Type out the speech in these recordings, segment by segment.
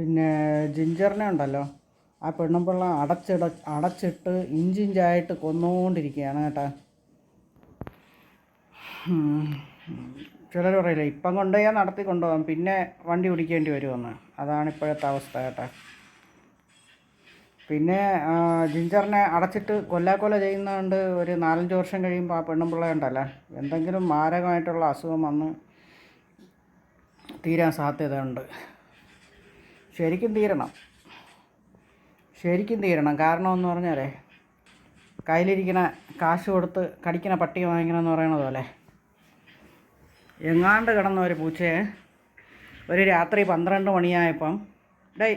പിന്നെ ജിഞ്ചറിനെ ഉണ്ടല്ലോ. ആ പെണ്ണുമ്പിള്ള അടച്ചിട അടച്ചിട്ട് ഇഞ്ചിഞ്ചായിട്ട് കൊന്നുകൊണ്ടിരിക്കുകയാണ് കേട്ടോ. ചിലർ പറയില്ല ഇപ്പം കൊണ്ടുപോയാൽ നടത്തി കൊണ്ടുപോകാം പിന്നെ വണ്ടി പിടിക്കേണ്ടി വരുമെന്ന്. അതാണ് ഇപ്പോഴത്തെ അവസ്ഥ കേട്ടോ. പിന്നെ ജിഞ്ചറിനെ അടച്ചിട്ട് കൊല്ലാക്കൊല ചെയ്യുന്നതുകൊണ്ട് ഒരു നാലഞ്ച് വർഷം കഴിയുമ്പോൾ ആ പെണ്ണുമ്പിള്ള ഉണ്ടല്ലോ. എന്തെങ്കിലും മാരകമായിട്ടുള്ള അസുഖം വന്ന് തീരാൻ സാധ്യതയുണ്ട്. ശരിക്കും തീരണം. ശരിക്കും തീരണം. കാരണം എന്ന് പറഞ്ഞാലേ കയ്യിലിരിക്കണ കാശ് കൊടുത്ത് കടിക്കണ പട്ടി വാങ്ങിക്കണം എന്ന് പറയണത് പോലെ എങ്ങാണ്ട് കിടന്ന ഒരു പൂച്ചയെ ഒരു രാത്രി പന്ത്രണ്ട് മണിയായപ്പം ഡൈ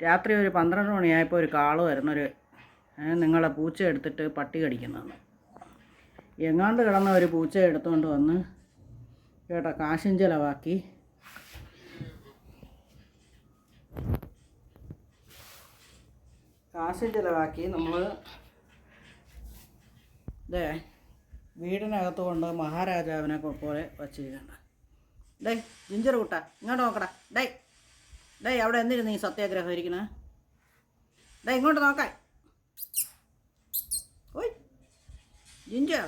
രാത്രി ഒരു പന്ത്രണ്ട് മണിയായപ്പോൾ ഒരു കാൾ വരുന്നൊരു നിങ്ങളെ പൂച്ച എടുത്തിട്ട് പട്ടി കടിക്കുന്നതെന്ന്. എങ്ങാണ്ട് കിടന്ന ഒരു പൂച്ച എടുത്തുകൊണ്ട് വന്ന് കേട്ടോ കാശും ചിലവാക്കി കാശും ചിലവാക്കി നമ്മൾ ഇതേ വീടിനകത്ത് കൊണ്ട് മഹാരാജാവിനെ പോലെ വച്ചിരിക്കണം ഡേ ജിഞ്ചർ കുട്ട ഇങ്ങോട്ട് നോക്കടാ. ഡേ ഡേ അവിടെ എന്തിരുന്നു ഈ സത്യാഗ്രഹം ഇരിക്കണേ? ഡേ ഇങ്ങോട്ട് നോക്കാൻ ഓയ് ജിഞ്ചർ.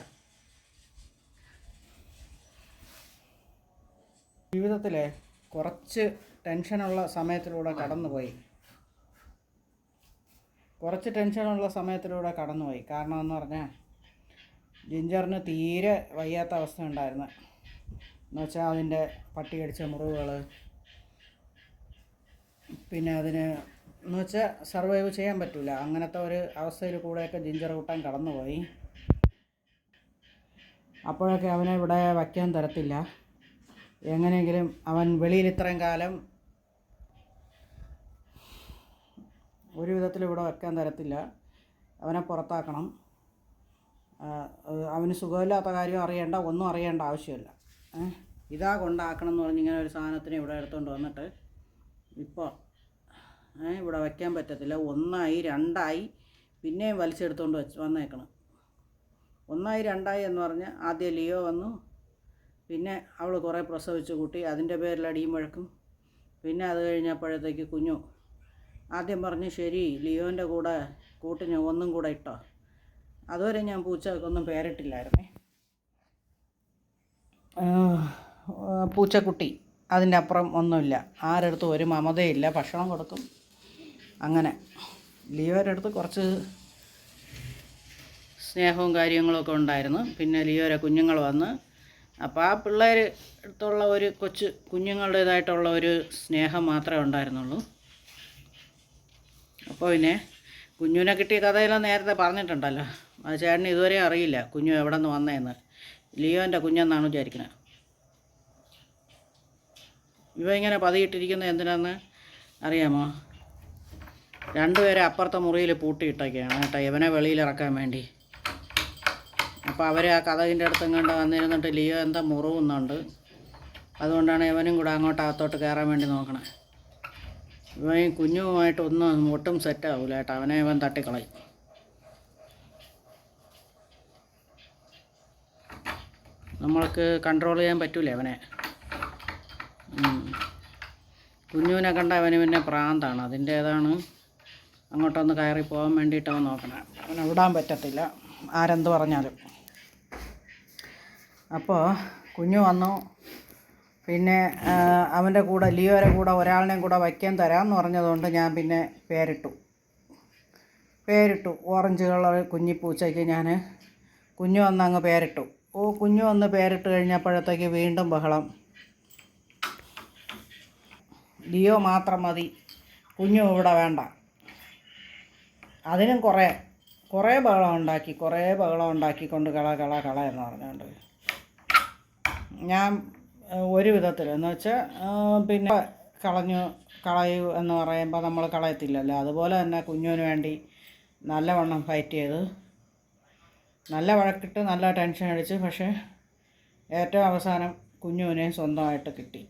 ജീവിതത്തിലെ കുറച്ച് ടെൻഷനുള്ള സമയത്തിലൂടെ കടന്നുപോയി. കുറച്ച് ടെൻഷനുള്ള സമയത്തിലൂടെ കടന്നുപോയി. കാരണം എന്ന് പറഞ്ഞാൽ ജിഞ്ചറിന് തീരെ വയ്യാത്ത അവസ്ഥ ഉണ്ടായിരുന്നു. എന്നുവെച്ചാൽ അതിന്റെ പട്ടി കടിച്ച മുറിവുകൾ പിന്നെ അതിന് എന്ന് വെച്ചാൽ സർവൈവ് ചെയ്യാൻ പറ്റില്ല അങ്ങനത്തെ ഒരു അവസ്ഥയിൽ കൂടെയൊക്കെ ജിഞ്ചർ കൂട്ടാൻ കടന്നുപോയി. അപ്പോഴൊക്കെ അവനെ ഇവിടെ വയ്ക്കാൻ തരത്തില്ല. എങ്ങനെയെങ്കിലും അവൻ വെളിയിൽ ഇത്രയും കാലം ഒരു വിധത്തിൽ ഇവിടെ വെക്കാൻ തരത്തില്ല. അവനെ പുറത്താക്കണം. അവന് സുഖമില്ലാത്ത കാര്യം അറിയേണ്ട ഒന്നും അറിയേണ്ട ആവശ്യമില്ല. ഇതാ കൊണ്ടാക്കണം എന്ന് പറഞ്ഞ് ഇങ്ങനെ ഒരു സാധനത്തിന് ഇവിടെ എടുത്തുകൊണ്ട് വന്നിട്ട് ഇപ്പോൾ ഇവിടെ വയ്ക്കാൻ പറ്റത്തില്ല. ഒന്നായി രണ്ടായി പിന്നെയും വലിച്ചെടുത്തുകൊണ്ട് വെച്ച് വന്നേക്കണം. ഒന്നായി രണ്ടായി എന്ന് പറഞ്ഞ് ആദ്യം ലിയോ വന്നു. പിന്നെ അവൾ കുറേ പ്രസവിച്ച് കൂട്ടി. അതിന്റെ പേരിൽ അടിയും വഴക്കും. പിന്നെ അത് കഴിഞ്ഞപ്പോഴത്തേക്ക് കുഞ്ഞു ആദ്യം പറഞ്ഞ് ശരി ലിയോന്റെ കൂടെ കൂട്ടിന് ഒന്നും കൂടെ ഇട്ടോ. അതുവരെ ഞാൻ പൂച്ചക്കൊന്നും പേരിട്ടില്ലായിരുന്നേ. പൂച്ചക്കുട്ടി അതിന്റെ അപ്പുറം ഒന്നുമില്ല. ആരടുത്തും ഒരു മമതയില്ല ഭക്ഷണം കൊടുക്കും. അങ്ങനെ ലിയോയുടെ അടുത്ത് കുറച്ച് സ്നേഹവും കാര്യങ്ങളൊക്കെ ഉണ്ടായിരുന്നു. പിന്നെ ലിയോയുടെ കുഞ്ഞുങ്ങൾ വന്ന് അപ്പോൾ ആ പിള്ളേർ അടുത്തുള്ള ഒരു കൊച്ചു കുഞ്ഞുങ്ങളുടേതായിട്ടുള്ള ഒരു സ്നേഹം മാത്രമേ ഉണ്ടായിരുന്നുള്ളൂ. അപ്പോൾ പിന്നെ കുഞ്ഞുവിനെ കിട്ടിയ കഥയെല്ലാം നേരത്തെ പറഞ്ഞിട്ടുണ്ടല്ലോ. അത് ചേട്ടന് ഇതുവരെ അറിയില്ല കുഞ്ഞു എവിടെ നിന്ന് വന്നതെന്ന് ലിയോന്റെ കുഞ്ഞെന്നാണ് വിചാരിക്കുന്നത് ഇവ ഇങ്ങനെ പതിയിട്ടിരിക്കുന്നത് എന്തിനാന്ന് അറിയാമോ? രണ്ടുപേരെ അപ്പുറത്തെ മുറിയിൽ പൂട്ടിയിട്ടൊക്കെയാണ് കേട്ടോ ഇവനെ വെളിയിൽ ഇറക്കാൻ വേണ്ടി. അപ്പോൾ അവർ ആ കഥകിന്റെ അടുത്തും കണ്ട് വന്നിരുന്നിട്ട് ലിയോ എന്താ മുറിവുന്നുണ്ട്. അതുകൊണ്ടാണ് ഇവനും കൂടെ അങ്ങോട്ട് അകത്തോട്ട് കയറാൻ വേണ്ടി നോക്കണേ. ഇവൻ കുഞ്ഞുമായിട്ടൊന്നും ഒട്ടും സെറ്റ് ആവില്ല കേട്ടോ. അവനെ ഇവൻ തട്ടിക്കളയും. നമ്മൾക്ക് കൺട്രോൾ ചെയ്യാൻ പറ്റൂല അവനെ. കുഞ്ഞുവിനെ കണ്ട അവന് പിന്നെ പ്രാന്താണ്. അതിന്റേതാണ് അങ്ങോട്ടൊന്ന് കയറി പോകാൻ വേണ്ടിയിട്ട് അവൻ നോക്കണേ. അവനെ വിടാൻ പറ്റത്തില്ല ആരെന്ത് പറഞ്ഞാലും. അപ്പോൾ കുഞ്ഞു വന്നു. പിന്നെ അവന്റെ കൂടെ ലിയോയുടെ കൂടെ ഒരാളിനെയും കൂടെ വയ്ക്കാൻ തരാമെന്ന് പറഞ്ഞതുകൊണ്ട് ഞാൻ പിന്നെ പേരിട്ടു. പേരിട്ടു. ഓറഞ്ച് കളർ കുഞ്ഞിപ്പൂച്ചയ്ക്ക് ഞാൻ കുഞ്ഞു വന്ന് അങ്ങ് പേരിട്ടു. ഓ കുഞ്ഞു വന്ന് പേരിട്ട് കഴിഞ്ഞപ്പോഴത്തേക്ക് വീണ്ടും ബഹളം. ലിയോ മാത്രം മതി. കുഞ്ഞു ഇവിടെ വേണ്ട. അതിനും കുറേ കുറേ ബഹളം ഉണ്ടാക്കി കുറേ ബഹളം ഉണ്ടാക്കിക്കൊണ്ട് കള കള കള എന്ന് പറഞ്ഞുകൊണ്ട്. ഞാൻ ഒരു വിധത്തിൽ. എന്ന് വെച്ചാൽ പിന്നെ കളഞ്ഞു കളയൂ എന്ന് പറയുമ്പോൾ നമ്മൾ കളയത്തില്ലല്ലോ. അതുപോലെ തന്നെ കുഞ്ഞുവിന് വേണ്ടി നല്ലവണ്ണം ഫൈറ്റ് ചെയ്ത് നല്ല വഴക്കിട്ട് നല്ല ടെൻഷൻ അടിച്ച് പക്ഷേ ഏറ്റവും അവസാനം കുഞ്ഞുവിനെ സ്വന്തമായിട്ട് കിട്ടി.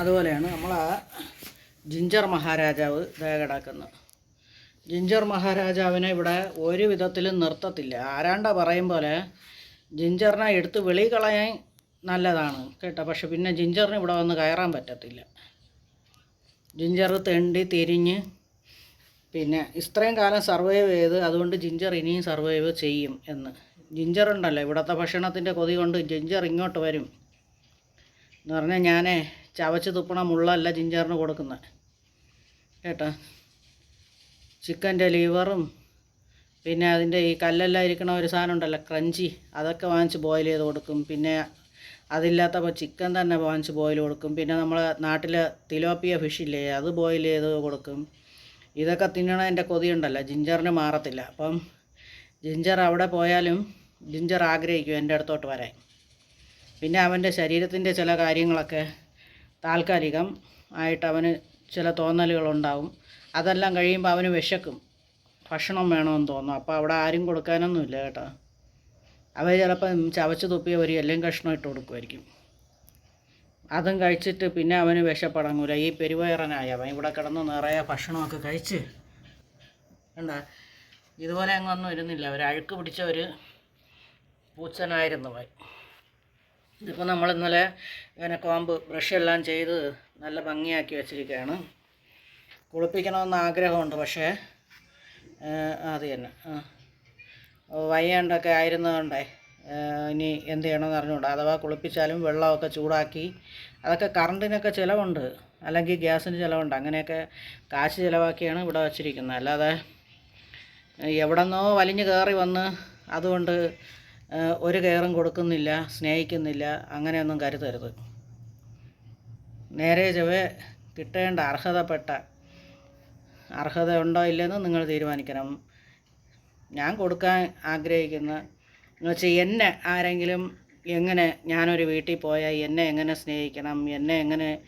അതുപോലെയാണ് നമ്മൾ ആ ജിഞ്ചർ മഹാരാജാവ് ദയ കിടക്കുന്നത്. ജിഞ്ചർ മഹാരാജാവിനെ ഇവിടെ ഒരു വിധത്തിലും നിർത്തത്തില്ല. ആരാണ്ട പറയും പോലെ ജിഞ്ചറിനെ എടുത്ത് വെളി കളയാൻ നല്ലതാണ് കേട്ടോ. പക്ഷെ പിന്നെ ജിഞ്ചറിന് ഇവിടെ വന്ന് കയറാൻ പറ്റത്തില്ല. ജിഞ്ചർ തെണ്ടി തിരിഞ്ഞ് പിന്നെ ഇത്രയും കാലം സർവൈവ് ചെയ്ത് അതുകൊണ്ട് ജിഞ്ചർ ഇനിയും സർവൈവ് ചെയ്യും എന്ന്. ജിഞ്ചർ ഉണ്ടല്ലോ ഇവിടുത്തെ ഭക്ഷണത്തിന്റെ കൊതി കൊണ്ട് ജിഞ്ചർ ഇങ്ങോട്ട് വരും എന്ന് പറഞ്ഞാൽ ഞാൻ ചവച്ച് തുപ്പണ മുള്ളല്ല ജിഞ്ചറിന് കൊടുക്കുന്നത്. കേട്ടോ. ചിക്കന്റെ ലിവറും പിന്നെ അതിന്റെ ഈ കല്ലെല്ലാം ഇരിക്കണ ഒരു സാധനം ഉണ്ടല്ലോ ക്രഞ്ചി. അതൊക്കെ വാങ്ങിച്ച് ബോയിൽ ചെയ്ത് കൊടുക്കും. പിന്നെ അതില്ലാത്തപ്പോൾ ചിക്കൻ തന്നെ വാങ്ങിച്ച് ബോയിൽ കൊടുക്കും. പിന്നെ നമ്മളെ നാട്ടിൽ തിലോപ്പിയ ഫിഷില്ലേ അത് ബോയിൽ ചെയ്ത് കൊടുക്കും. ഇതൊക്കെ തിന്നണതിന്റെ കൊതിയുണ്ടല്ലോ ജിഞ്ചറിന് മാറത്തില്ല. അപ്പം ജിഞ്ചർ അവിടെ പോയാലും ജിഞ്ചർ ആഗ്രഹിക്കും എന്റെ അടുത്തോട്ട് വരാൻ. പിന്നെ അവന്റെ ശരീരത്തിന്റെ ചില കാര്യങ്ങളൊക്കെ താൽക്കാലികം ആയിട്ട് അവന് ചില തോന്നലുകളുണ്ടാവും. അതെല്ലാം കഴിയുമ്പോൾ അവന് വിശക്കും. ഭക്ഷണം വേണമെന്ന് തോന്നും അപ്പോൾ അവിടെ ആരും കൊടുക്കാനൊന്നുമില്ല കേട്ടോ. അവർ ചിലപ്പം ചവച്ച് തുപ്പിയ ഒരു എല്ലാം കഷ്ണം ഇട്ട് കൊടുക്കുമായിരിക്കും അതും കഴിച്ചിട്ട് പിന്നെ അവന് വിശപ്പടങ്ങൂല. ഈ പെരുവയറനായി അവൻ. ഇവിടെ കിടന്ന് നിറയെ ഭക്ഷണമൊക്കെ കഴിച്ച്. എന്താ ഇതുപോലെ അങ്ങൊന്നും ഇരുന്നില്ല. ഒരു അഴുക്ക് പിടിച്ച ഒരു പൂച്ചനായിരുന്നു അവൻ. ഇതിപ്പോൾ നമ്മൾ ഇന്നലെ ഇങ്ങനെ കോമ്പ് ബ്രഷ് എല്ലാം ചെയ്ത് നല്ല ഭംഗിയാക്കി വെച്ചിരിക്കുകയാണ്. കുളിപ്പിക്കണമെന്ന് ആഗ്രഹമുണ്ട് പക്ഷേ അത് തന്നെ. വയ്യാണ്ടൊക്കെ ആയിരുന്നതുകൊണ്ടേ ഇനി എന്ത് ചെയ്യണമെന്ന് അറിഞ്ഞുകൂടാ. അഥവാ കുളിപ്പിച്ചാലും വെള്ളമൊക്കെ ചൂടാക്കി അതൊക്കെ കറണ്ടിനൊക്കെ ചിലവുണ്ട്. അല്ലെങ്കിൽ ഗ്യാസിന് ചിലവുണ്ട്. അങ്ങനെയൊക്കെ കാശ് ചിലവാക്കിയാണ് ഇവിടെ വച്ചിരിക്കുന്നത്. അല്ലാതെ എവിടെന്നോ വലിഞ്ഞ് കയറി വന്ന് അതുകൊണ്ട് ഒരു കെയറും കൊടുക്കുന്നില്ല സ്നേഹിക്കുന്നില്ല അങ്ങനെയൊന്നും കരുതരുത്. നേരെ ചൊവ്വേ കിട്ടേണ്ട അർഹതപ്പെട്ട അർഹത ഉണ്ടോ ഇല്ലെന്ന് നിങ്ങൾ തീരുമാനിക്കണം. ഞാൻ കൊടുക്കാൻ ആഗ്രഹിക്കുന്ന എന്ന് വെച്ചാൽ എന്നെ ആരെങ്കിലും എങ്ങനെ ഞാനൊരു വീട്ടിൽ പോയാൽ എന്നെ എങ്ങനെ സ്നേഹിക്കണം എന്നെ എങ്ങനെ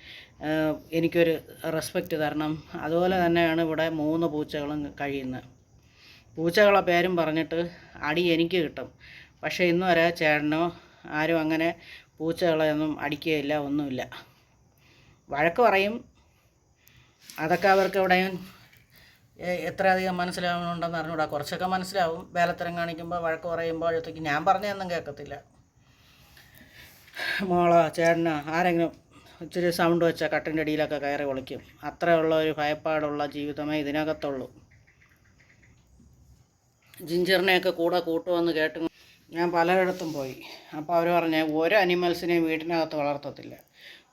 എനിക്കൊരു റെസ്പെക്റ്റ് തരണം അതുപോലെ തന്നെയാണ് ഇവിടെ മൂന്ന് പൂച്ചകളും കഴിയുന്നത്. പൂച്ചകളെ പേരും പറഞ്ഞിട്ട് അടി എനിക്ക് കിട്ടും. പക്ഷേ ഇന്ന് വരെ ചേട്ടനോ ആരും അങ്ങനെ പൂച്ചകളെയൊന്നും അടിക്കുകയില്ല ഒന്നുമില്ല. വഴക്ക് പറയും. അതൊക്കെ അവർക്ക് ഇവിടെ എ- എത്രയധികം മനസ്സിലാവുന്നുണ്ടെന്ന് അറിഞ്ഞൂടാ. കുറച്ചൊക്കെ മനസ്സിലാവും. വേലത്തരം കാണിക്കുമ്പോൾ വഴക്ക് പറയുമ്പോഴത്തേക്ക് ഞാൻ പറഞ്ഞതൊന്നും കേൾക്കത്തില്ല മോളോ ചേട്ടനോ ആരെങ്കിലും ഇച്ചിരി സൗണ്ട് വെച്ചാൽ കട്ടിന്റെ അടിയിലൊക്കെ കയറി ഒളിക്കും അത്രയുള്ള ഒരു ഭയപ്പാടുള്ള ജീവിതമേ ഇതിനകത്തുള്ളൂ. ജിഞ്ചറിനെയൊക്കെ കൂടെ കൂട്ടുമെന്ന് കേട്ടു ഞാൻ പലയിടത്തും പോയി. അപ്പോൾ അവർ പറഞ്ഞ ഒരു അനിമൽസിനെയും വീട്ടിനകത്ത് വളർത്തത്തില്ല.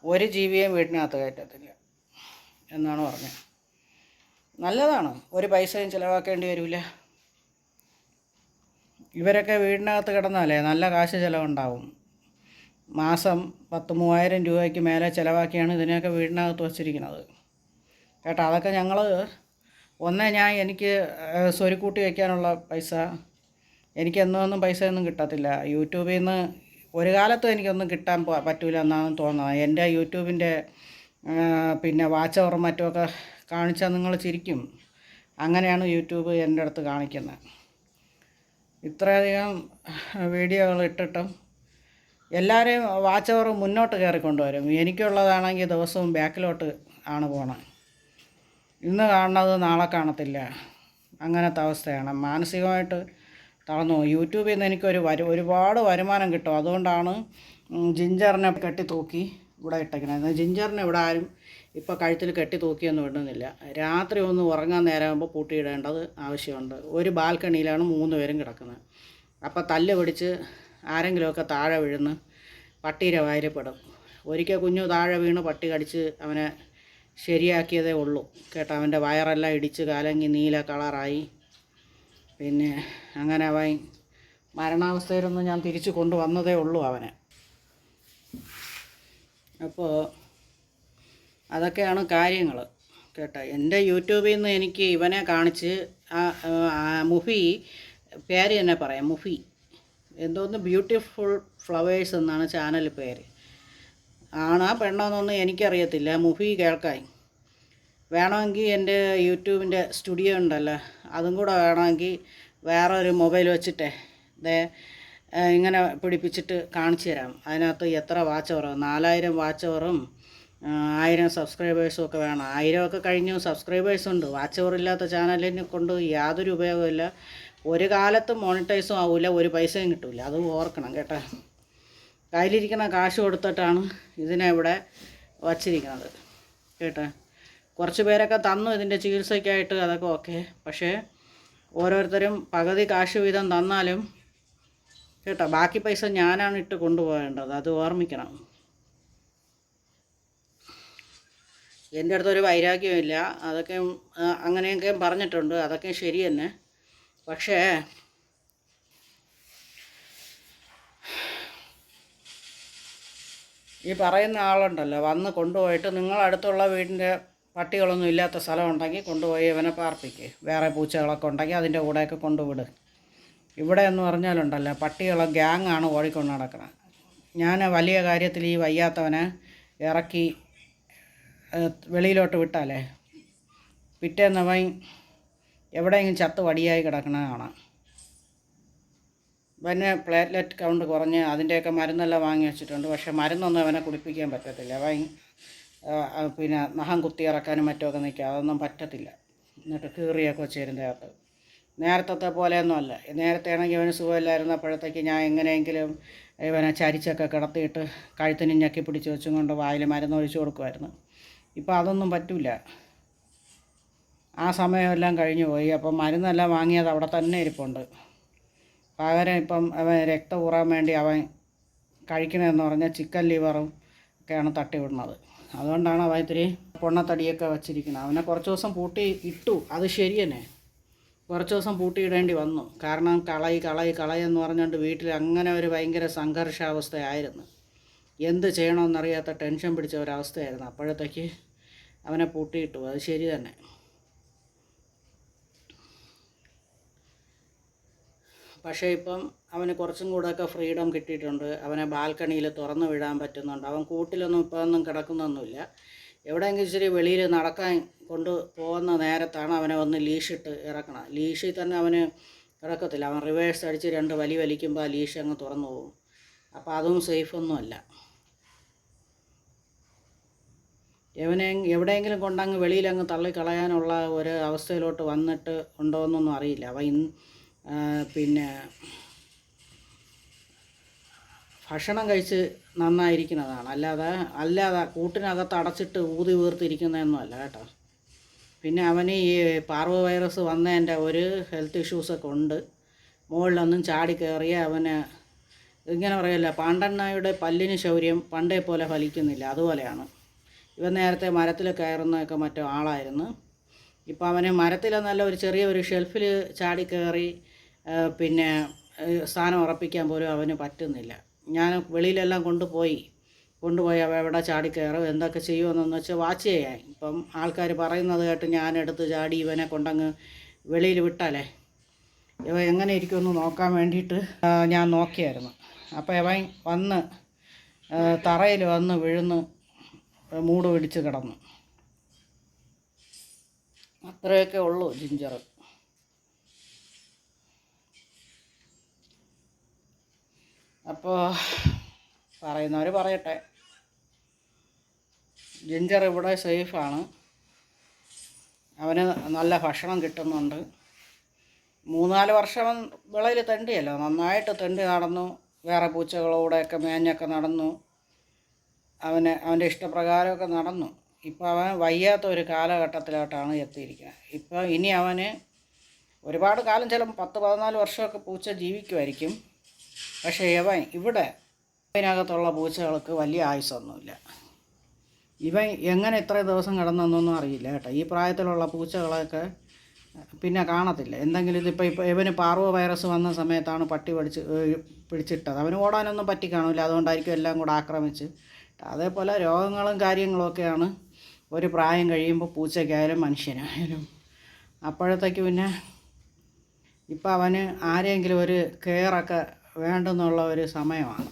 ഒരു ജീവിയെയും വീട്ടിനകത്ത് കയറ്റത്തില്ല എന്നാണ് പറഞ്ഞത്. നല്ലതാണ്. ഒരു പൈസയും ചിലവാക്കേണ്ടി വരില്ല ഇവരൊക്കെ വീടിനകത്ത് കിടന്നാലേ നല്ല കാശ് ചിലവുണ്ടാവും. മാസം പത്ത് മൂവായിരം രൂപയ്ക്ക് മേലെ ചിലവാക്കിയാണ് ഇതിനെയൊക്കെ വീടിനകത്ത് വച്ചിരിക്കുന്നത്. കേട്ടോ അതൊക്കെ ഞങ്ങൾ ഒന്നേ ഞാൻ എനിക്ക് സ്വരുക്കൂട്ടി വയ്ക്കാനുള്ള പൈസ. എനിക്ക് എന്നൊന്നും പൈസയൊന്നും കിട്ടത്തില്ല. യൂട്യൂബിൽ നിന്ന് ഒരു കാലത്തും എനിക്കൊന്നും കിട്ടാൻ പറ്റൂല എന്നാണ് തോന്നുന്നത്. എന്റെ യൂട്യൂബിന്റെ പിന്നെ വാച്ച് ഓവറും മറ്റുമൊക്കെ കാണിച്ചാൽ നിങ്ങൾ ചിരിക്കും. അങ്ങനെയാണ് യൂട്യൂബ് എന്റെ അടുത്ത് കാണിക്കുന്നത്. ഇത്രയധികം വീഡിയോകൾ ഇട്ടിട്ടും എല്ലാവരെയും വാച്ച് ഓവർ മുന്നോട്ട് കയറിക്കൊണ്ടുവരും എനിക്കുള്ളതാണെങ്കിൽ ദിവസവും ബാക്കിലോട്ട് ആണ് പോണത്. ഇന്ന് കാണുന്നത് നാളെ കാണത്തില്ല. അങ്ങനത്തെ അവസ്ഥയാണ്. മാനസികമായിട്ട് തളർന്നു യൂട്യൂബിൽ നിന്ന് എനിക്കൊരു വരു ഒരുപാട് വരുമാനം കിട്ടും. അതുകൊണ്ടാണ് ജിഞ്ചറിനെ കെട്ടി തൂക്കി ഇവിടെ ഇട്ടേക്കുന്നത്. ജിഞ്ചറിനെ ഇവിടെ ആരും ഇപ്പോൾ കഴുത്തിൽ കെട്ടി തൂക്കിയൊന്നും ഇടുന്നില്ല. രാത്രി ഒന്ന് ഉറങ്ങാൻ നേരമാകുമ്പോൾ പൂട്ടിയിടേണ്ടത് ആവശ്യമുണ്ട്. ഒരു ബാൽക്കണിയിലാണ് മൂന്ന് പേരും കിടക്കുന്നത്. അപ്പോൾ തല്ല് പിടിച്ച് ആരെങ്കിലുമൊക്കെ താഴെ വീഴുന്ന് പട്ടിയുടെ വാരിപ്പെടും. പെടും ഒരിക്കൽ കുഞ്ഞു താഴെ വീണ് പട്ടി കടിച്ച് അവനെ ശരിയാക്കിയതേ ഉള്ളൂ. കേട്ടോ അവന്റെ വയറെല്ലാം ഇടിച്ച് കലങ്ങി നീല കളറായി. പിന്നെ അങ്ങനെ അവൻ മരണാവസ്ഥയിലൊന്നും ഞാൻ തിരിച്ചു കൊണ്ടുവന്നതേ ഉള്ളൂ അവനെ. അപ്പോൾ അതൊക്കെയാണ് കാര്യങ്ങൾ കേട്ടോ എന്റെ യൂട്യൂബിൽ നിന്ന് എനിക്ക് ഇവനെ കാണിച്ച് മുഫി പേര് തന്നെ പറയാം മുഫി. എന്തോന്ന് ബ്യൂട്ടിഫുൾ ഫ്ലവേഴ്സ് എന്നാണ് ചാനൽ പേര്. ആണാ പെണ്ണോന്നൊന്നും എനിക്കറിയത്തില്ല മുഫി കേൾക്കായി. വേണമെങ്കിൽ എന്റെ യൂട്യൂബിന്റെ സ്റ്റുഡിയോ ഉണ്ടല്ലോ അതും കൂടെ വേണമെങ്കിൽ വേറെ ഒരു മൊബൈൽ വെച്ചിട്ടേ ദേ ഇങ്ങനെ പിടിപ്പിച്ചിട്ട് കാണിച്ചു തരാം. അതിനകത്ത് എത്ര വാച്ച് അവറോ നാലായിരം വാച്ച് അവറും ആയിരം സബ്സ്ക്രൈബേഴ്സും ഒക്കെ വേണം. ആയിരമൊക്കെ കഴിഞ്ഞു സബ്സ്ക്രൈബേഴ്സ് ഉണ്ട്. വാച്ച് അവർ ഇല്ലാത്ത ചാനലിനെ കൊണ്ട് യാതൊരു ഉപയോഗമില്ല ഒരു കാലത്ത് മോണിറ്റൈസും ആവില്ല ഒരു പൈസയും കിട്ടില്ല അത് ഓർക്കണം കേട്ടോ. കയ്യിലിരിക്കുന്ന കാശ് കൊടുത്തിട്ടാണ് ഇതിനെ ഇവിടെ വച്ചിരിക്കുന്നത്. കേട്ടോ? കുറച്ച് പേരൊക്കെ തന്നു ഇതിന്റെ ചികിത്സയ്ക്കായിട്ട് അതൊക്കെ ഓക്കെ പക്ഷേ ഓരോരുത്തരും പകുതി കാശ് വീതം തന്നാലും കേട്ടോ ബാക്കി പൈസ ഞാനാണ് ഇട്ട് കൊണ്ടുപോകേണ്ടത്. അത് ഓർമ്മിക്കണം. എന്റെ അടുത്തൊരു വൈരാഗ്യമില്ല അതൊക്കെ അങ്ങനെയൊക്കെ പറഞ്ഞിട്ടുണ്ട്. അതൊക്കെ ശരി തന്നെ. പക്ഷേ ഈ പറയുന്ന ആളുണ്ടല്ലോ വന്ന് കൊണ്ടുപോയിട്ട് നിങ്ങളടുത്തുള്ള വീടിന്റെ പട്ടികളൊന്നും ഇല്ലാത്ത സ്ഥലമുണ്ടെങ്കിൽ കൊണ്ടുപോയി ഇവനെ പാർപ്പിക്ക്. വേറെ പൂച്ചകളൊക്കെ ഉണ്ടെങ്കിൽ അതിന്റെ കൂടെയൊക്കെ കൊണ്ടുവിട്. ഇവിടെ എന്ന് പറഞ്ഞാലുണ്ടല്ലോ പട്ടികളെ ഗ്യാങ്ങാണ് ഓടിക്കൊണ്ട് നടക്കുന്നത് ഞാൻ വലിയ കാര്യത്തിൽ ഈ വയ്യാത്തവനെ ഇറക്കി വെളിയിലോട്ട് വിട്ടാലേ? പിറ്റേന്നവൻ എവിടെയെങ്കിലും ചത്ത് വടിയായി കിടക്കണ കാണാം. പിന്നെ പ്ലേറ്റ്ലെറ്റ് കൗണ്ട് കുറഞ്ഞ് അതിന്റെയൊക്കെ മരുന്നെല്ലാം വാങ്ങി വെച്ചിട്ടുണ്ട്. പക്ഷേ മരുന്നൊന്നും അവനെ കുടിപ്പിക്കാൻ പറ്റത്തില്ല. അവൻ പിന്നെ നഖം കുത്തിയിറക്കാനും മറ്റുമൊക്കെ നിൽക്കുക. അതൊന്നും പറ്റത്തില്ല. എന്നിട്ട് കീറിയൊക്കെ വെച്ചിരുന്നകത്ത് നേരത്തെ പോലെയൊന്നും അല്ല നേരത്തെ ആണെങ്കിൽ സുഖമില്ലായിരുന്നു സുഖമില്ലായിരുന്നപ്പോഴത്തേക്ക് ഞാൻ എങ്ങനെയെങ്കിലും ഇവനെ ചരിച്ചൊക്കെ കിടത്തിയിട്ട് കഴുത്തിന് ഞെക്കി പിടിച്ച് വെച്ചും കൊണ്ട് വായിൽ മരുന്ന് ഒഴിച്ചു കൊടുക്കുമായിരുന്നു. ഇപ്പോൾ അതൊന്നും പറ്റില്ല ആ സമയമെല്ലാം കഴിഞ്ഞു പോയി. അപ്പം മരുന്നെല്ലാം വാങ്ങിയത് അവിടെ തന്നെ ഇരിപ്പുണ്ട്. പകരം ഇപ്പം അവൻ രക്തം ഊറാൻ വേണ്ടി അവൻ കഴിക്കണമെന്ന് പറഞ്ഞാൽ ചിക്കൻ ലിവറും ഒക്കെയാണ് തട്ടി വിടുന്നത് അതുകൊണ്ടാണ് അവൻ ഇത്തിരി പൊണ്ണത്തടിയൊക്കെ വച്ചിരിക്കുന്നത്. അവനെ കുറച്ച് ദിവസം പൂട്ടി ഇട്ടു. അത് ശരി തന്നെ. കുറച്ച് ദിവസം പൂട്ടിയിടേണ്ടി വന്നു. കാരണം കളയി കളയി കളയെന്ന് പറഞ്ഞുകൊണ്ട് വീട്ടിൽ അങ്ങനെ ഒരു ഭയങ്കര സംഘർഷാവസ്ഥയായിരുന്നു. എന്ത് ചെയ്യണമെന്നറിയാത്ത ടെൻഷൻ പിടിച്ച ഒരവസ്ഥയായിരുന്നു. അപ്പോഴത്തേക്ക് അവനെ പൂട്ടിയിട്ടു. അത് ശരി തന്നെ. പക്ഷേ ഇപ്പം അവന് കുറച്ചും കൂടെയൊക്കെ ഫ്രീഡം കിട്ടിയിട്ടുണ്ട്. അവനെ ബാൽക്കണിയിൽ തുറന്നു വിടാൻ പറ്റുന്നുണ്ട്. അവൻ കൂട്ടിലൊന്നും ഇപ്പോൾ ഒന്നും കിടക്കുന്നൊന്നുമില്ല. എവിടെയെങ്കിലും ഇച്ചിരി വെളിയിൽ നടക്കാൻ കൊണ്ട് പോകുന്ന നേരത്താണ് അവനെ ഒന്ന് ലീഷിട്ട് ഇറക്കണം. ലീഷിൽ തന്നെ അവന് ഇറക്കത്തില്ല അവൻ റിവേഴ്സ് അടിച്ച് രണ്ട് വലി വലിക്കുമ്പോൾ ആ ലീഷ് അങ്ങ് തുറന്നു പോകും. അപ്പോൾ അതും സേഫൊന്നുമല്ല എവനെ എവിടെയെങ്കിലും കൊണ്ടങ്ങ് വെളിയിലങ്ങ് തള്ളിക്കളയാനുള്ള ഒരു അവസ്ഥയിലോട്ട് വന്നിട്ട് ഉണ്ടോ എന്നൊന്നും അറിയില്ല. അവ ഇന്ന് പിന്നെ ഭക്ഷണം കഴിച്ച് നന്നായിരിക്കുന്നതാണ്. അല്ലാതെ അല്ലാതെ കൂട്ടിനകത്ത് അടച്ചിട്ട് ഊതി വീർത്തിരിക്കുന്നതെന്നും അല്ല കേട്ടോ. പിന്നെ അവന് ഈ പാർവ വൈറസ് വന്നതിന്റെ ഒരു ഹെൽത്ത് ഇഷ്യൂസൊക്കെ ഉണ്ട്. മുകളിലൊന്നും ചാടി കയറിയ അവന് ഇങ്ങനെ പറയല്ല പാണ്ടണ്ണായുടെ പല്ലിന് ശൗര്യം പണ്ടേ പോലെ ഫലിക്കുന്നില്ല. അതുപോലെയാണ്. ഇവൻ നേരത്തെ മരത്തിൽ കയറുന്നതൊക്കെ മറ്റോ ആളായിരുന്നു. ഇപ്പോൾ അവന് മരത്തിലെന്നല്ല ഒരു ചെറിയ ഒരു ഷെൽഫിൽ ചാടി കയറി പിന്നെ സ്ഥാനം ഉറപ്പിക്കാൻ പോലും അവന് പറ്റുന്നില്ല. ഞാൻ വെളിയിലെല്ലാം കൊണ്ടുപോയി. കൊണ്ടുപോയി അവ എവിടെ ചാടി കയറും എന്തൊക്കെ ചെയ്യുമെന്നൊന്ന് വെച്ചാൽ വാച്ച് ചെയ്യാൻ. ഇപ്പം ആൾക്കാർ പറയുന്നത് കേട്ട് ഞാൻ എടുത്ത് ചാടി ഇവനെ കൊണ്ടങ്ങ് വെളിയിൽ വിട്ടാലേ ഇവ എങ്ങനെ ഇരിക്കുമെന്ന് നോക്കാൻ വേണ്ടിയിട്ട് ഞാൻ നോക്കിയായിരുന്നു. അപ്പോൾ ഇവൻ വന്ന് തറയിൽ വന്ന് വീഴുന്ന്. മൂട് പിടിച്ച് കിടന്നു. അത്രയൊക്കെ ഉള്ളൂ ജിഞ്ചർ. അപ്പോൾ പറയുന്നവർ പറയട്ടെ. ജിഞ്ചർ ഇവിടെ സേഫാണ്. അവന് നല്ല ഭക്ഷണം കിട്ടുന്നുണ്ട്. മൂന്നാൽ വർഷം വിളയിൽ തെണ്ടിയല്ലോ. നന്നായിട്ട് തെണ്ടി നടന്നു. വേറെ പൂച്ചകളോടെയൊക്കെ മേഞ്ഞൊക്കെ നടന്നു. അവന് അവന്റെ ഇഷ്ടപ്രകാരമൊക്കെ നടന്നു. ഇപ്പോൾ അവൻ വയ്യാത്ത ഒരു കാലഘട്ടത്തിലോട്ടാണ് എത്തിയിരിക്കുന്നത്. ഇപ്പോൾ ഇനി അവന് ഒരുപാട് കാലം ചിലപ്പോൾ പത്ത് പതിനാല് വർഷമൊക്കെ പൂച്ച ജീവിക്കുമായിരിക്കും. പക്ഷേ ഇവൻ ഇവിടെ ഇതിനകത്തുള്ള പൂച്ചകൾക്ക് വലിയ ആയുസൊന്നുമില്ല ഇവൻ എങ്ങനെ ഇത്ര ദിവസം കിടന്നെന്നൊന്നും അറിയില്ല കേട്ടോ. ഈ പ്രായത്തിലുള്ള പൂച്ചകളൊക്കെ പിന്നെ കാണത്തില്ല. എന്തെങ്കിലും ഇതിപ്പോൾ ഇപ്പോൾ ഇവന് പാർവ വൈറസ് വന്ന സമയത്താണ് പട്ടി പിടിച്ച് പിടിച്ചിട്ടത്. അവന് ഓടാനൊന്നും പറ്റി കാണില്ല അതുകൊണ്ടായിരിക്കും എല്ലാം കൂടെ ആക്രമിച്ച്. അതേപോലെ രോഗങ്ങളും കാര്യങ്ങളൊക്കെയാണ് ഒരു പ്രായം കഴിയുമ്പോൾ പൂച്ചയ്ക്കായാലും മനുഷ്യനായാലും. അപ്പോഴത്തേക്ക് പിന്നെ ഇപ്പം അവന് ആരെങ്കിലും ഒരു കെയറൊക്കെ വേണ്ടെന്നുള്ള ഒരു സമയമാണ്.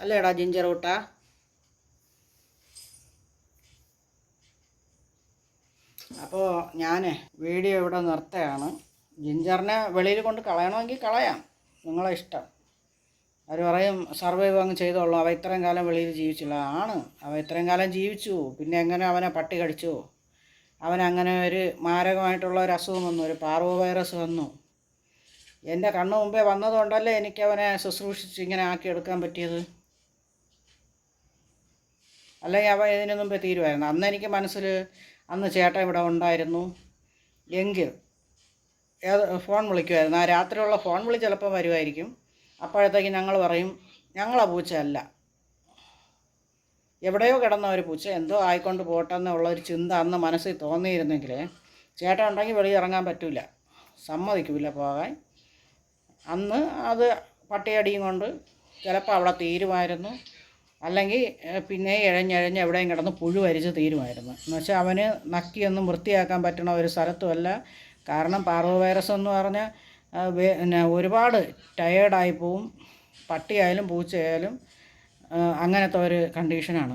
അല്ലേടാ ജിഞ്ചർ കൂട്ടാ? അപ്പോൾ ഞാൻ വീഡിയോ ഇവിടെ നിർത്തുകയാണ്. ജിഞ്ചറിനെ വെളിയിൽ കൊണ്ട് കളയണമെങ്കിൽ കളയാം. നിങ്ങളെ ഇഷ്ടം. അവർ പറയും സർവൈവ് അങ്ങ് ചെയ്തോളൂ. അവ ഇത്രയും കാലം വെളിയിൽ ജീവിച്ചില്ല. ആണ്. അവ ഇത്രയും കാലം ജീവിച്ചു. പിന്നെ എങ്ങനെ അവനെ പട്ടി കടിച്ചു? അവനങ്ങനെ ഒരു മാരകമായിട്ടുള്ള ഒരു അസുഖം വന്നു. ഒരു പാർവോ വൈറസ് വന്നു. എന്റെ കണ്ണു മുമ്പേ വന്നതുകൊണ്ടല്ലേ എനിക്ക് അവനെ ശുശ്രൂഷിച്ച് ഇങ്ങനെ ആക്കിയെടുക്കാൻ പറ്റിയത്? അല്ലെങ്കിൽ അവൻ ഇതിനു മുമ്പേ തീരുമായിരുന്നു. അന്ന് എനിക്ക് മനസ്സിൽ അന്ന് ചേട്ടൻ ഇവിടെ ഉണ്ടായിരുന്നു. എങ്കിൽ ഏത് ഫോൺ വിളിക്കുമായിരുന്നു. ആ രാത്രിയുള്ള ഫോൺ വിളി ചിലപ്പോൾ വരുമായിരിക്കും. അപ്പോഴത്തേക്ക് ഞങ്ങൾ പറയും ഞങ്ങളാ പൂച്ചയല്ല. എവിടെയോ കിടന്ന ഒരു പൂച്ച എന്തോ ആയിക്കൊണ്ട് പോട്ടെന്നുള്ള ഒരു ചിന്ത അന്ന് മനസ്സിൽ തോന്നിയിരുന്നെങ്കിൽ ചേട്ടൻ ഉണ്ടെങ്കിൽ വെളിയിൽ ഇറങ്ങാൻ പറ്റില്ല സമ്മതിക്കില്ല പോകാൻ. അന്ന് അത് പട്ടിയടിയും കൊണ്ട് ചിലപ്പോൾ അവിടെ തീരുമായിരുന്നു. അല്ലെങ്കിൽ പിന്നെ ഇഴഞ്ഞഴഞ്ഞ് എവിടെയും കിടന്ന് പുഴു വരിച്ച് തീരുമായിരുന്നു. എന്നുവെച്ചാൽ അവന് നക്കിയൊന്നും വൃത്തിയാക്കാൻ പറ്റണ ഒരു സ്ഥലത്തുമല്ല. കാരണം പാർവ വൈറസ് എന്ന് പറഞ്ഞാൽ പിന്നെ ഒരുപാട് ടയേർഡായി പോവും. പട്ടിയായാലും പൂച്ചയായാലും അങ്ങനത്തെ ഒരു കണ്ടീഷനാണ്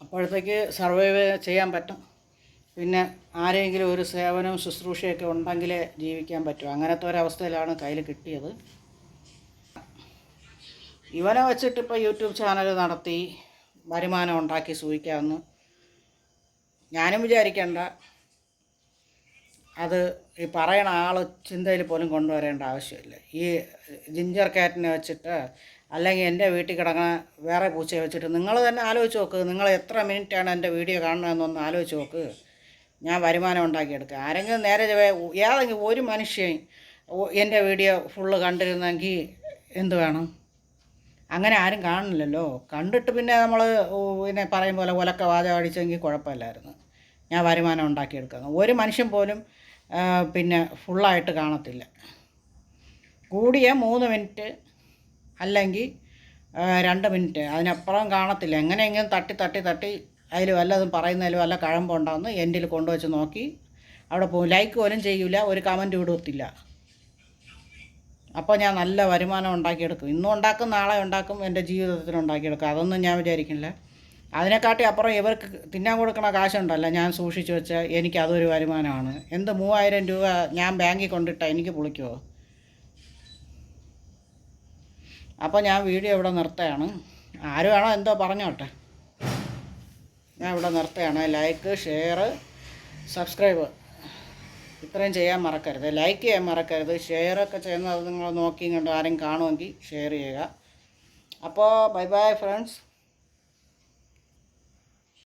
അപ്പോഴത്തേക്ക് സർവൈവ് ചെയ്യാൻ പറ്റും. പിന്നെ ആരെങ്കിലും ഒരു സേവനവും ശുശ്രൂഷയൊക്കെ ഉണ്ടെങ്കിലേ ജീവിക്കാൻ പറ്റും. അങ്ങനത്തെ ഒരവസ്ഥയിലാണ് കയ്യിൽ കിട്ടിയത്. ഇവനെ വെച്ചിട്ട് ഇപ്പോൾ യൂട്യൂബ് ചാനൽ നടത്തി വരുമാനം ഉണ്ടാക്കി സൂചിക്കാമെന്ന് ഞാനും വിചാരിക്കേണ്ട. അത് ഈ പറയണ ആൾ ചിന്തയിൽ പോലും കൊണ്ടുവരേണ്ട ആവശ്യമില്ല. ഈ ജിഞ്ചർ കാറ്റിനെ വെച്ചിട്ട് അല്ലെങ്കിൽ എന്റെ വീട്ടിൽ കിടക്കുന്ന വേറെ പൂച്ചയെ വെച്ചിട്ട് നിങ്ങൾ തന്നെ ആലോചിച്ച് നോക്ക്. നിങ്ങൾ എത്ര മിനിറ്റാണ് എന്റെ വീഡിയോ കാണണമെന്നൊന്ന് ആലോചിച്ച് നോക്ക്. ഞാൻ വരുമാനം ഉണ്ടാക്കിയെടുക്കുക ആരെങ്കിലും നേരെ ഏതെങ്കിലും ഒരു മനുഷ്യൻ എന്റെ വീഡിയോ ഫുള്ള് കണ്ടിരുന്നെങ്കിൽ എന്ത് വേണം? അങ്ങനെ ആരും കാണുന്നില്ലല്ലോ. കണ്ടിട്ട് പിന്നെ നമ്മൾ പിന്നെ പറയും പോലെ ഒലക്ക വാചകം അടിച്ചെങ്കിൽ കുഴപ്പമില്ലായിരുന്നു. ഞാൻ വരുമാനം ഉണ്ടാക്കിയെടുക്കുന്നു ഒരു മനുഷ്യൻ പോലും പിന്നെ ഫുള്ളായിട്ട് കാണത്തില്ല. കൂടിയ മൂന്ന് മിനിറ്റ് അല്ലെങ്കിൽ രണ്ട് മിനിറ്റ് അതിനപ്പുറം കാണത്തില്ല. എങ്ങനെയെങ്കിലും തട്ടി തട്ടി തട്ടി അതിൽ വല്ലതും പറയുന്നതിൽ വല്ല കഴമ്പുണ്ടാകുന്നു എൻഡിൽ കൊണ്ടുവച്ച് നോക്കി അവിടെ പോകും ലൈക്ക് പോലും ചെയ്യില്ല ഒരു കമന്റ് വിടത്തില്ല അപ്പോൾ ഞാൻ നല്ല വരുമാനം ഉണ്ടാക്കിയെടുക്കും ഇന്നും ഉണ്ടാക്കും നാളെ ഉണ്ടാക്കും എന്റെ ജീവിതത്തിൽ ഉണ്ടാക്കിയെടുക്കും. അതൊന്നും ഞാൻ വിചാരിക്കില്ല അതിനെക്കാട്ടി അപ്പുറം ഇവർക്ക് തിന്നാൻ കൊടുക്കണ കാശുണ്ടല്ലോ. ഞാൻ സൂക്ഷിച്ചു വെച്ചാൽ എനിക്ക് അതൊരു വരുമാനമാണ്. എന്ത് മൂവായിരം രൂപ ഞാൻ ബാങ്കിൽ കൊണ്ടിട്ടാൽ എനിക്ക് പുളിക്കുമോ അപ്പോൾ ഞാൻ വീഡിയോ ഇവിടെ നിർത്തുകയാണ്. ആര് വേണോ എന്തോ പറഞ്ഞോട്ടെ. ഞാൻ ഇവിടെ നിർത്തുകയാണ്. Like share subscribe. ഇത്രയും ചെയ്യാൻ മറക്കരുത്. ലൈക്ക് ചെയ്യാൻ മറക്കരുത്. ഷെയർ ഒക്കെ ചെയ്യുന്നത് നിങ്ങൾ നോക്കി കണ്ടു ആരെങ്കിലും കാണുമെങ്കിൽ ഷെയർ ചെയ്യുക. അപ്പോൾ ബൈ ബൈ ഫ്രണ്ട്സ്